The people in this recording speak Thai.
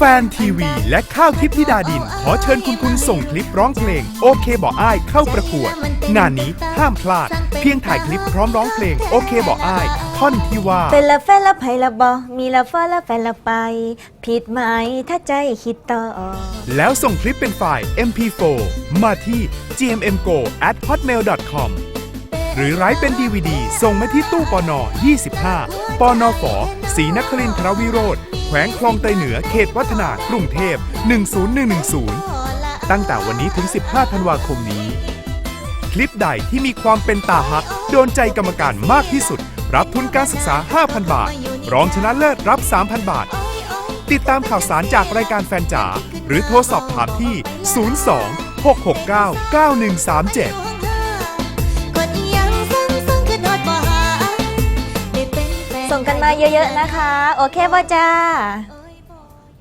แฟนทีวี และข้าวทิพย์ธิดาดิน ขอเชิญคุณคุณส่งคลิปร้องเพลง โอเคบอกอ้ายเข้าประกวด งานนี้ห้ามพลาด เพียงถ่ายคลิปพร้อมร้องเพลง โอเคบอกอ้าย ท่อนที่ว่า เป็นละแฟนละไผละบอมีละฟ้าละแฟนละไป ผิดไหมถ้าใจคิดต่อ แล้วส่งคลิปเป็นไฟล์ MP4 มาที่ gmmgo at hotmail.com หรือไร้เป็น DVD ส่งมาที่ตู้ปน25ปนฝศรีนครินทรวิโรธ แขวงคลองเตยเหนือเขตวัฒนากรุงเทพ 10110 ตั้งแต่วันนี้ถึง 15 ธันวาคมนี้ คลิปใดที่มีความเป็นตาฮัก โดนใจกรรมการมากที่สุด รับทุนการศึกษา 5,000 บาท รองชนะเลิศรับ 3,000 บาท ติดตามข่าวสารจากรายการแฟนจ๋าหรือโทรสอบถามที่ 02 669 9137 กันมาเยอะๆนะคะ โอเคป่ะจ้า